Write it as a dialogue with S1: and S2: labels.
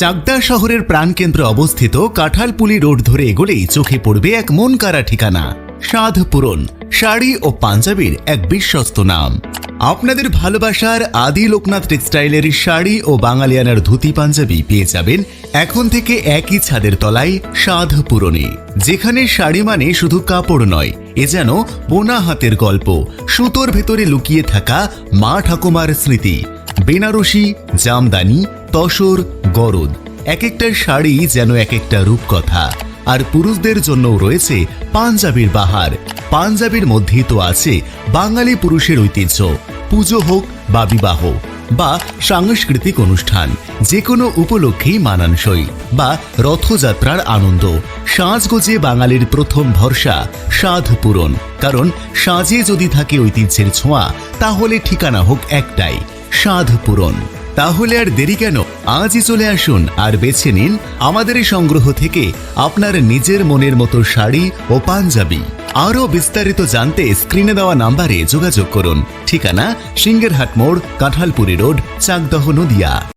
S1: চাকদা শহরের প্রাণকেন্দ্রে অবস্থিত কাঁঠালপুলি রোড ধরে এগোলেই চোখে পড়বে এক মন কারা ঠিকানা। সাধ পূরণ শাড়ি ও পাঞ্জাবির এক বিশ্বস্ত নাম। আপনাদের ভালোবাসার আদি লোকনাথ টেক্সটাইলের শাড়ি ও বাঙালিয়ানার ধুতি পাঞ্জাবি পেয়ে যাবেন এখন থেকে একই ছাদের তলায় সাধ পূরণে যেখানে শাড়ি মানে শুধু কাপড় নয়, এ যেন বোনা হাতের গল্প, সুতোর ভেতরে লুকিয়ে থাকা মা ঠাকুমার স্মৃতি। বেনারসি, জামদানি তসর, গরদ এক একটা শাড়ি যেন এক একটা রূপকথা। আর পুরুষদের জন্যও রয়েছে পাঞ্জাবির বাহার। পাঞ্জাবির মধ্যেই তো আছে বাঙালি পুরুষের ঐতিহ্য। পুজো হোক বা বিবাহ, বা সাংস্কৃতিক অনুষ্ঠান যে কোনো উপলক্ষেই মানানসই, বা রথযাত্রার আনন্দ। সাজগোজে বাঙালির প্রথম ভরসা সাধ পূরণ। কারণ সাজে যদি থাকে ঐতিহ্যের ছোঁয়া, তাহলে ঠিকানা হোক একটাই, সাধ পূরণ। তাহলে আর দেরি কেন? আজই চলে আসুন আর বেছে নিন আমাদের এই সংগ্রহ থেকে আপনার নিজের মনের মতো শাড়ি ও পাঞ্জাবি। আরও বিস্তারিত জানতে স্ক্রিনে দেওয়া নাম্বারে যোগাযোগ করুন। ঠিকানা সিঙ্গেরহাট মোড়, কাঁঠালপুরি রোড, চাকদহ নদিয়া।